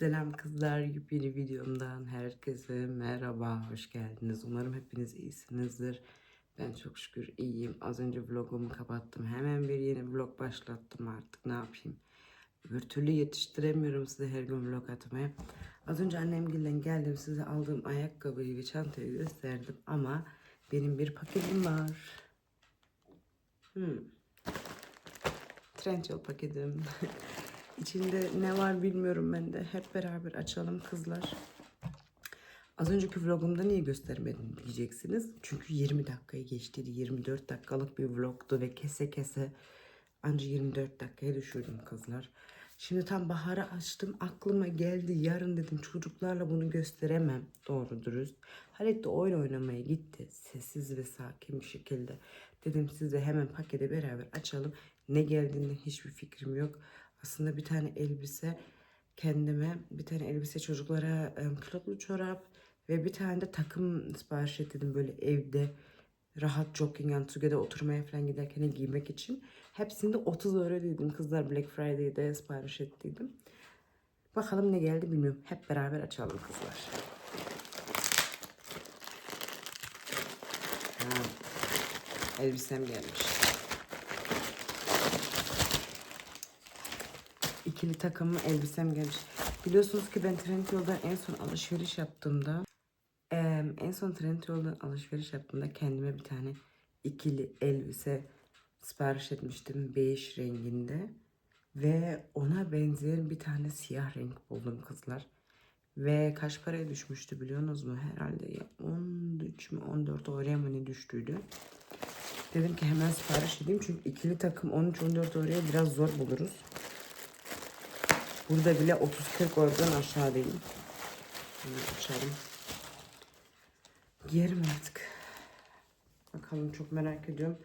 Selam kızlar, yepyeni videomdan herkese merhaba, hoş geldiniz. Umarım hepiniz iyisinizdir. Ben çok şükür iyiyim. Az önce vlogumu kapattım. Hemen bir yeni vlog başlattım artık. Ne yapayım? Bir türlü yetiştiremiyorum size her gün vlog atmaya. Az önce annemgilden geldim. Size aldığım ayakkabıyı ve çantayı gösterdim. Ama benim bir paketim var. Hmm. Trendyol paketim. İçinde ne var bilmiyorum ben de. Hep beraber açalım kızlar. Az önceki vlogumda niye göstermedim diyeceksiniz. Çünkü 20 dakikayı geçtiydi. 24 dakikalık bir vlogdu ve kese kese anca 24 dakikaya düşürdüm kızlar. Şimdi tam bahara açtım. Aklıma geldi. Yarın dedim çocuklarla bunu gösteremem. Doğru dürüst. Halit de oyun oynamaya gitti. Sessiz ve sakin bir şekilde. Dedim size hemen paketi beraber açalım. Ne geldiğinden hiçbir fikrim yok. Aslında bir tane elbise kendime, bir tane elbise çocuklara e, külotlu çorap ve bir tane de takım sipariş ettim böyle evde rahat jogging yani Türkiye'de oturmaya falan giderken giymek için. Hepsinde 30 euro dedim. Kızlar Black Friday'de sipariş ettiydim. Bakalım ne geldi bilmiyorum. Hep beraber açalım kızlar. Ha, elbisem gelmiş. İkili takımı elbisem gelmiş. Biliyorsunuz ki ben Trendyol'dan en son alışveriş yaptığımda en son Trendyol'dan alışveriş yaptığımda kendime bir tane ikili elbise sipariş etmiştim beige renginde ve ona benzeyen bir tane siyah renk buldum kızlar. Ve kaç paraya düşmüştü biliyorsunuz mu? Herhalde ya 13 mü 14 oraya mı ne düştüydü. Dedim ki hemen sipariş edeyim çünkü ikili takım 13-14 oraya biraz zor buluruz. Burada bile 30-40 oradan aşağı değil. Bunu açalım. Giyerim artık. Bakalım çok merak ediyorum.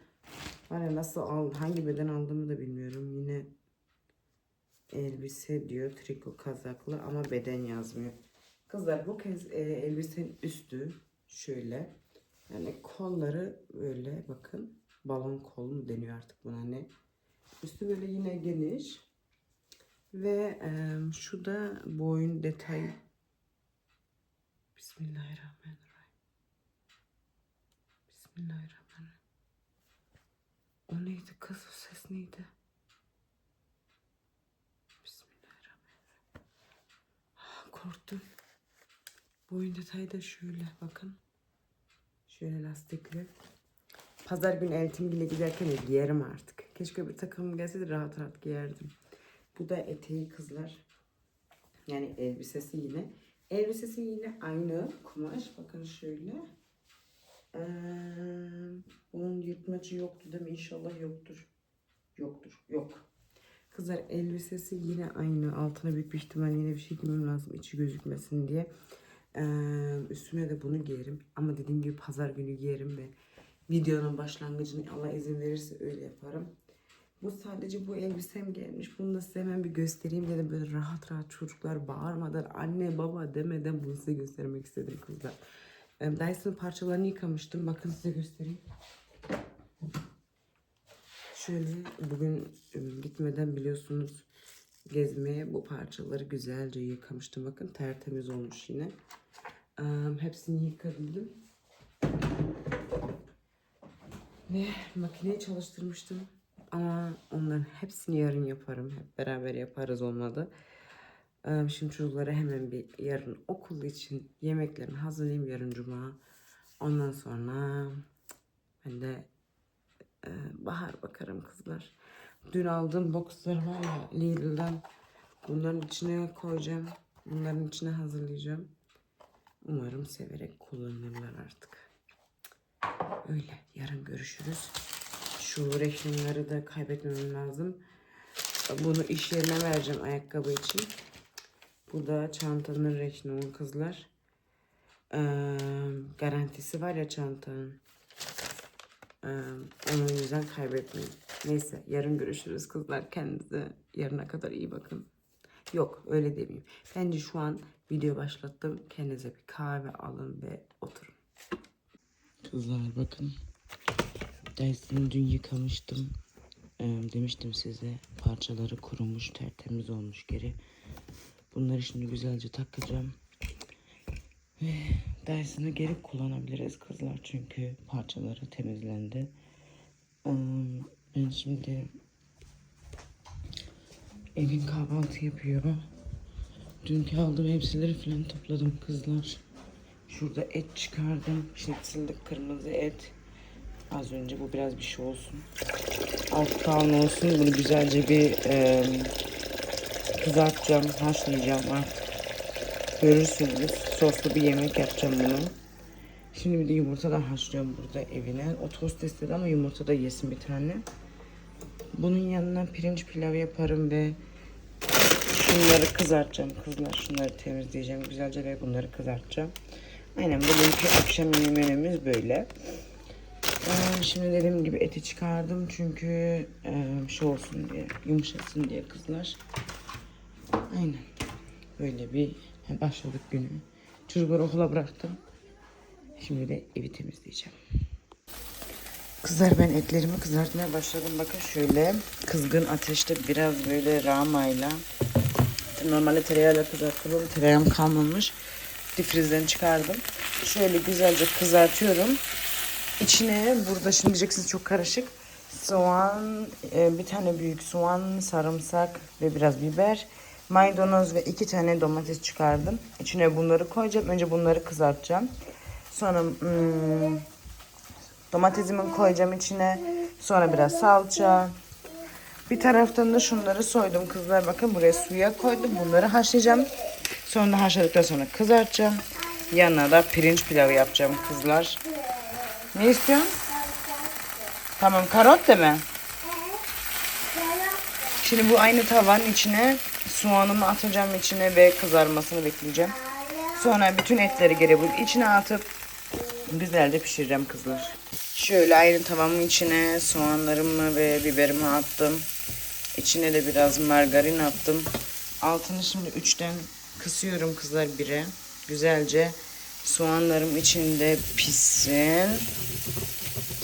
Var ya nasıl al, hangi beden aldığımı da bilmiyorum. Yine elbise diyor triko kazaklı ama beden yazmıyor. Kızlar bu kez e, elbisenin üstü şöyle. Yani kolları böyle bakın. Balon kol mu deniyor artık buna ne? Üstü böyle yine geniş. Ve e, şu da boyun detay. Bismillahirrahmanirrahim. Bismillahirrahmanirrahim. O neydi kız? O ses neydi? Bismillahirrahmanirrahim. Ah, Korktum. Boyun detayı da şöyle bakın. Şöyle lastikli. Pazar günü Eltimgil'e giderken de giyerim artık. Keşke bir takım gelseydi rahat rahat giyerdim. Bu da eteği kızlar. Yani elbisesi yine. Elbisesi yine aynı kumaş. Bakın şöyle. Ee, bunun yırtmacı yoktu değil mi? İnşallah yoktur. Yoktur. Yok. Kızlar elbisesi yine aynı. Altına büyük bir ihtimal yine bir şey giymem lazım. içi gözükmesin diye. Ee, üstüne de bunu giyerim. Ama dediğim gibi pazar günü giyerim ve videonun başlangıcını Allah izin verirse öyle yaparım. Bu sadece bu elbisem gelmiş. Bunu da size hemen bir göstereyim dedim. Böyle rahat rahat çocuklar bağırmadan anne baba demeden bunu size göstermek istedim kızlar. Dyson parçalarını yıkamıştım. Bakın size göstereyim. Şöyle bugün gitmeden biliyorsunuz gezmeye bu parçaları güzelce yıkamıştım. Bakın tertemiz olmuş yine. Hepsini yıkadım. Ve makineyi çalıştırmıştım. Ama onların hepsini yarın yaparım. Hep beraber yaparız olmadı. Ee, Şimdi çocuklara hemen bir yarın okul için yemeklerini hazırlayayım yarın cuma. Ondan sonra ben de e, bahar bakarım kızlar. Dün aldığım boxlar var ya Lidl'den. Bunların içine koyacağım. Bunların içine hazırlayacağım. Umarım severek kullanırlar artık. Öyle. Yarın görüşürüz. Şu rehinleri de kaybetmemem lazım. Bunu iş yerine vereceğim ayakkabı için. Bu da çantanın rehni kızlar. Ee, garantisi var ya çantanın. Ee, onun yüzden kaybetmeyin. Neyse yarın görüşürüz kızlar. Kendinize yarına kadar iyi bakın. Yok öyle demeyeyim. Bence şu an video başlattım. Kendinize bir kahve alın ve oturun. Kızlar bakın. Dyson'ı dün yıkamıştım. Demiştim size parçaları kurumuş tertemiz olmuş geri. Bunları şimdi güzelce takacağım. Ve Dyson'ı geri kullanabiliriz kızlar çünkü parçaları temizlendi. Ben şimdi evin kahvaltı yapıyor. Dünkü aldığım elbiseleri falan topladım kızlar. Şurada et çıkardım. Şnitzellik kırmızı et. Az önce bu biraz bir şey olsun. Alt kalan olsun. Bunu güzelce bir e, kızartacağım, haşlayacağım artık. Görürsünüz. Soslu bir yemek yapacağım bunu. Şimdi bir de yumurta da haşlıyorum burada evine. O tost istedi ama yumurta da yesin bir tane. Bunun yanına pirinç pilavı yaparım ve şunları kızartacağım kızlar. Şunları temizleyeceğim güzelce ve bunları kızartacağım. Aynen bugünkü akşam yemeğimiz böyle. Ee, Şimdi dediğim gibi eti çıkardım çünkü e, şey olsun diye, yumuşasın diye kızlar. Aynen. Böyle bir başladık günü. Çocukları okula bıraktım. Şimdi de evi temizleyeceğim. Kızlar ben etlerimi kızartmaya başladım. Bakın şöyle kızgın ateşte biraz böyle ramayla. Normalde tereyağıyla kızartılır. Tereyağım kalmamış. Difrizden çıkardım. Şöyle güzelce kızartıyorum. İçine burada şimdi diyeceksiniz çok karışık. Soğan, e, bir tane büyük soğan, sarımsak ve biraz biber. Maydanoz ve iki tane domates çıkardım. İçine bunları koyacağım. Önce bunları kızartacağım. Sonra hmm, domatesimi koyacağım içine. Sonra biraz salça. Bir taraftan da şunları soydum kızlar. Bakın buraya suya koydum. Bunları haşlayacağım. Sonra haşladıktan sonra kızartacağım. Yanına da pirinç pilavı yapacağım kızlar. Ne istiyorsun? Tamam karot da mı? Şimdi bu aynı tavanın içine soğanımı atacağım içine ve kızarmasını bekleyeceğim. Sonra bütün etleri geri bu içine atıp güzelce pişireceğim kızlar. Şöyle aynı tavamın içine soğanlarımı ve biberimi attım. İçine de biraz margarin attım. Altını şimdi üçten kısıyorum kızlar bire. Güzelce soğanlarım içinde pişsin.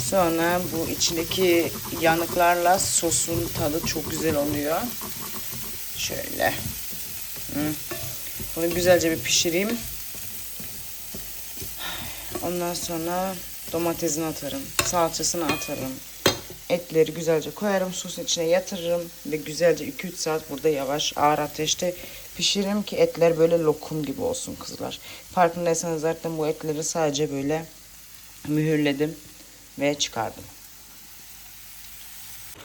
Sonra bu içindeki yanıklarla sosun tadı çok güzel oluyor. Şöyle. Bunu güzelce bir pişireyim. Ondan sonra domatesini atarım. Salçasını atarım. Etleri güzelce koyarım. Sosun içine yatırırım. Ve güzelce 2-3 saat burada yavaş ağır ateşte pişiririm ki etler böyle lokum gibi olsun kızlar. Farkındaysanız zaten bu etleri sadece böyle mühürledim ve çıkardım.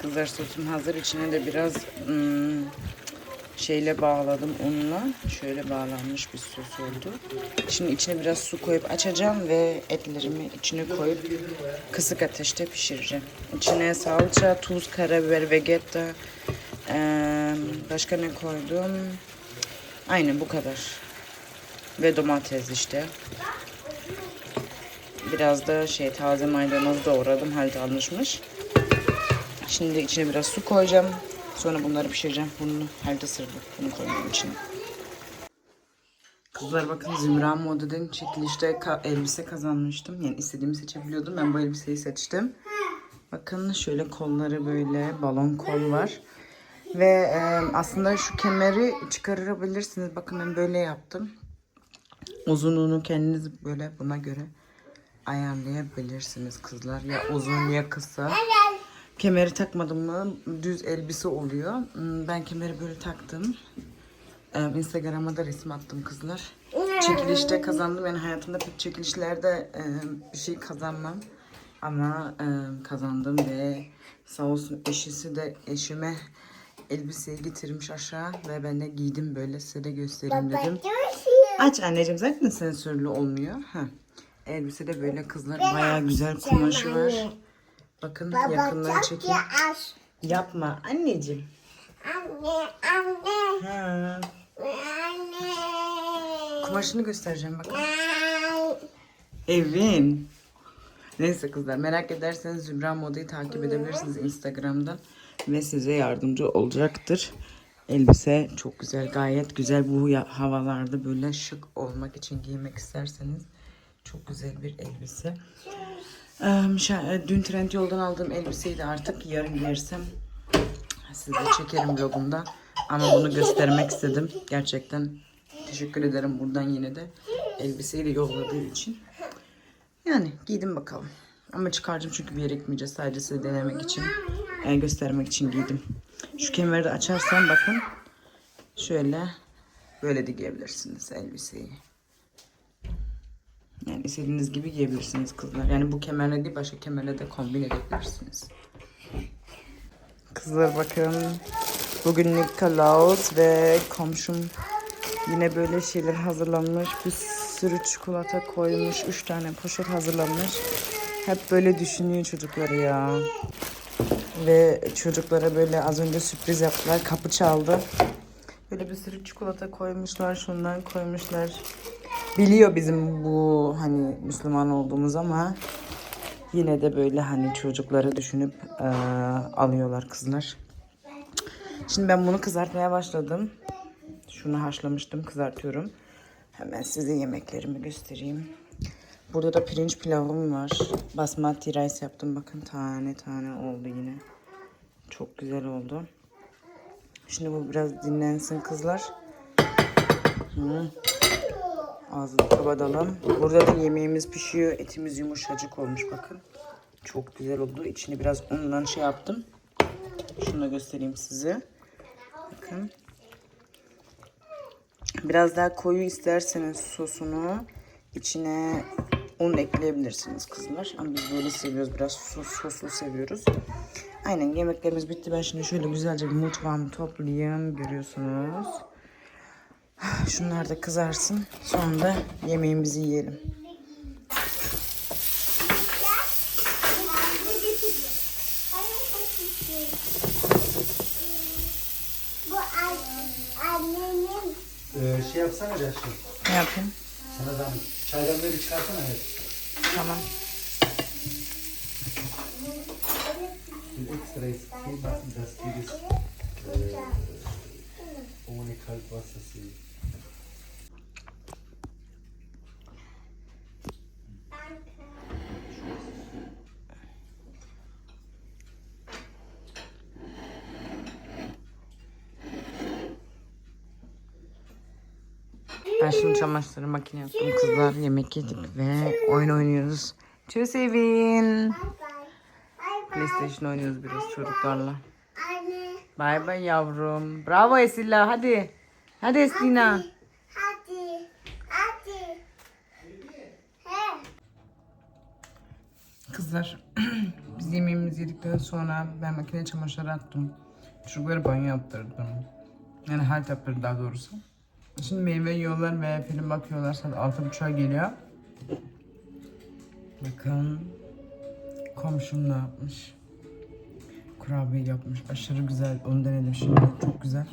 Kızlar sosum hazır. İçine de biraz hmm, şeyle bağladım unla. Şöyle bağlanmış bir sos oldu. Şimdi içine biraz su koyup açacağım ve etlerimi içine koyup kısık ateşte pişireceğim. İçine salça, tuz, karabiber, vegeta. Ee, başka ne koydum? Aynen bu kadar. Ve domates işte. Biraz da şey taze maydanoz doğradım. Halde almışmış. Şimdi içine biraz su koyacağım. Sonra bunları pişireceğim. Bunu halde sırdı. Bunu koyacağım içine. Kızlar bakın Zümra Moda'dan çekilişte ka- elbise kazanmıştım. Yani istediğimi seçebiliyordum. Ben bu elbiseyi seçtim. Bakın şöyle kolları böyle balon kol var. Ve e, aslında şu kemeri çıkarabilirsiniz. Bakın ben böyle yaptım. Uzunluğunu kendiniz böyle buna göre ayarlayabilirsiniz kızlar. Ya uzun ya kısa. Kemeri takmadım mı düz elbise oluyor. Hmm, Ben kemeri böyle taktım. Ee, Instagram'a da resim attım kızlar. Çekilişte kazandım. Yani hayatımda pek çekilişlerde e, bir şey kazanmam. Ama e, kazandım ve sağ olsun eşisi de eşime elbiseyi getirmiş aşağı ve ben de giydim böyle size de göstereyim dedim. Aç anneciğim zaten sensörlü olmuyor. Ha. Elbise de böyle kızlar bayağı güzel kumaşı var. Bakın yakından çekeyim. Aç. Yapma anneciğim. Anne, anne, Ha. anne. Kumaşını göstereceğim bakın. Ay, Evin. Neyse kızlar merak ederseniz Zümra Moda'yı takip edebilirsiniz Instagram'dan. Ve size yardımcı olacaktır. Elbise çok güzel gayet güzel bu havalarda böyle şık olmak için giymek isterseniz çok güzel bir elbise. Eee, şa- Dün Trendyol'dan aldığım elbiseyi de artık yarın giyersem size çekerim vlogumda. Ama bunu göstermek istedim. Gerçekten teşekkür ederim buradan yine de elbiseyi de yolladığı için. Yani giydim bakalım. Ama çıkaracağım çünkü bir yere gitmeyeceğiz. Sadece size denemek için, yani göstermek için giydim. Şu kemeri de açarsam bakın. Şöyle böyle de giyebilirsiniz elbiseyi. İstediğiniz gibi giyebilirsiniz kızlar. Yani bu kemerle değil başka kemerle de kombin edebilirsiniz. Kızlar bakın. Bugün Nikolaus ve komşum yine böyle şeyler hazırlamış. Bir sürü çikolata koymuş. Üç tane poşet hazırlamış. Hep böyle düşünüyor çocukları ya. Ve çocuklara böyle az önce sürpriz yaptılar. Kapı çaldı. Böyle bir sürü çikolata koymuşlar. Şundan koymuşlar. Biliyor bizim bu hani Müslüman olduğumuz ama yine de böyle hani çocukları düşünüp eee, alıyorlar kızlar. Şimdi ben bunu kızartmaya başladım. Şunu haşlamıştım, kızartıyorum. Hemen size yemeklerimi göstereyim. Burada da pirinç pilavım var. Basmati rice yaptım. Bakın tane tane oldu yine. Çok güzel oldu. Şimdi bu biraz dinlensin kızlar. Hı. Ağzını kapatalım. Burada da yemeğimiz pişiyor. Etimiz yumuşacık olmuş bakın. Çok güzel oldu. İçini biraz undan şey yaptım. Şunu da göstereyim size. Bakın. Biraz daha koyu isterseniz sosunu içine un ekleyebilirsiniz kızlar. Ama biz böyle seviyoruz. Biraz sos, soslu seviyoruz. Aynen yemeklerimiz bitti. Ben şimdi şöyle güzelce bir mutfağımı toplayayım. Görüyorsunuz. Şunlar da kızarsın. Sonra da yemeğimizi yiyelim. Ee, şey yapsana Caşlı. Ne yapayım? Sana da çaydanlığı bir çıkarsana evet. Tamam. Extra ist viel dass dieses äh, Kaltwasser sie. Ben şimdi çamaşırları makine yaptım kızlar. Yemek yedik ve oyun oynuyoruz. Tschüss Evin. PlayStation oynuyoruz biraz çocuklarla. Bay bay yavrum. Bravo Esila hadi. Hadi Eslina. hadi hadi he Kızlar biz yemeğimizi yedikten sonra ben makine çamaşırı attım. Çocuklara banyo yaptırdım. Yani halt yaptırdım daha doğrusu. Şimdi meyve yiyorlar ve film bakıyorlar. Saat altı buçuğa geliyor. Bakın komşum ne yapmış. Kurabiye yapmış. Aşırı güzel. Onu denedim şimdi. Çok güzel.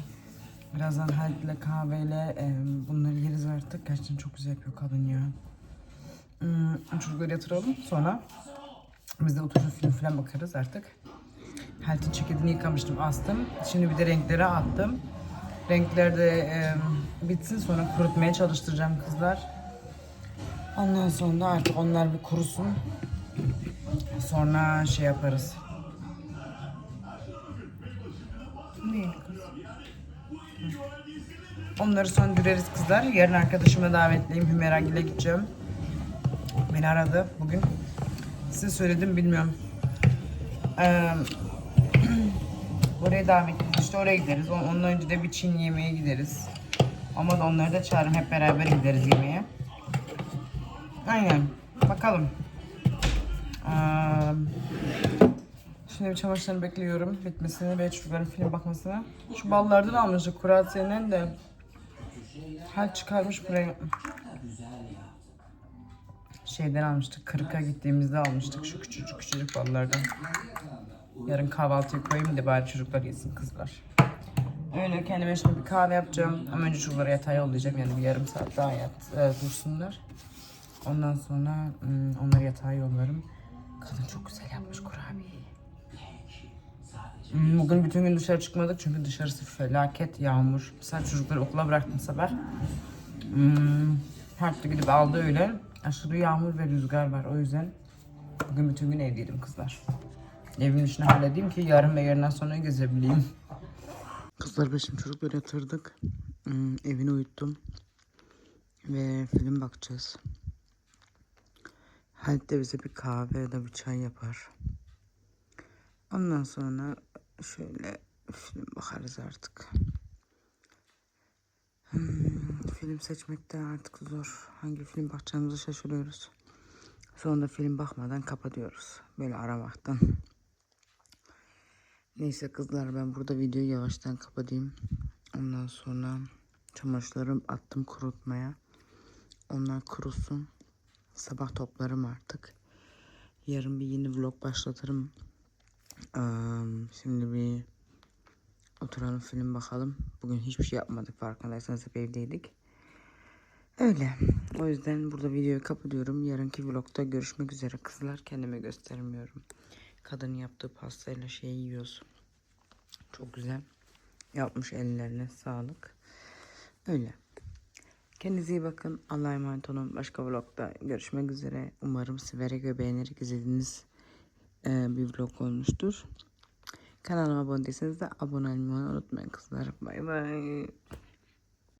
Birazdan haltle kahveyle e, bunları yeriz artık. Gerçekten çok güzel yapıyor kadın ya. Hmm, çocukları yatıralım. Sonra biz de oturup film falan bakarız artık. Halt'in ceketini yıkamıştım, astım. Şimdi bir de renkleri attım. Renkler de e, bitsin sonra kurutmaya çalıştıracağım kızlar. Ondan sonra artık onlar bir kurusun. Sonra şey yaparız. Ne? Onları söndüreriz kızlar. Yarın arkadaşıma davetliyim. Hümeragil'e gideceğim. Beni aradı bugün. Size söyledim bilmiyorum. Ee, oraya davetliyiz. İşte oraya gideriz. On- Ondan önce de bir Çin yemeğe gideriz. Ama da onları da çağırın. Hep beraber gideriz yemeğe. Aynen. Bakalım. Ee, şimdi bir çamaşırlarını bekliyorum. Bitmesini ve çocukların film bakmasını. Şu ballardan almıştık kurasiyenin de. Hal çıkarmış buraya. Şeyden almıştık. Kırık'a gittiğimizde almıştık şu küçücük küçücük ballardan. Yarın kahvaltıya koyayım da bari çocuklar yesin kızlar. Öyle kendime şimdi bir kahve yapacağım. Ama önce çocuklara yatağa yollayacağım. Yani bir yarım saat daha yat, e, dursunlar. Ondan sonra onları yatağa yollarım. Kadın çok güzel yapmış kurabiyeyi. Bugün bütün gün dışarı çıkmadık çünkü dışarısı felaket yağmur. Mesela çocukları okula bıraktım sabah. Hmm, Harp'te gidip aldı öyle. Aşırı yağmur ve rüzgar var o yüzden bugün bütün gün evdeydim kızlar. Evin işini halledeyim ki yarın ve yarından sonra gezebileyim. Kızlar beşim çocukları yatırdık. Hmm, evini uyuttum. Ve film bakacağız. Halit de bize bir kahve ya da bir çay yapar. Ondan sonra şöyle film bakarız artık. Hmm, film seçmekte artık zor. Hangi film bakacağımızı şaşırıyoruz. Sonra film bakmadan kapatıyoruz. Böyle aramaktan. Neyse kızlar ben burada videoyu yavaştan kapatayım. Ondan sonra çamaşırlarımı attım kurutmaya. Onlar kurusun. Sabah toplarım artık. Yarın bir yeni vlog başlatırım. Şimdi bir oturalım film bakalım. Bugün hiçbir şey yapmadık farkındaysanız hep evdeydik. Öyle. O yüzden burada videoyu kapatıyorum. Yarınki vlogda görüşmek üzere kızlar. Kendime göstermiyorum. Kadın yaptığı pastayla şey yiyoruz. Çok güzel. Yapmış ellerine sağlık. Öyle. Kendinize iyi bakın. Allah'a emanet olun. Başka vlogda görüşmek üzere. Umarım severek ve beğenerek izlediğiniz e, bir vlog olmuştur. Kanalıma abone değilseniz de abone olmayı unutmayın kızlar. Bay bay.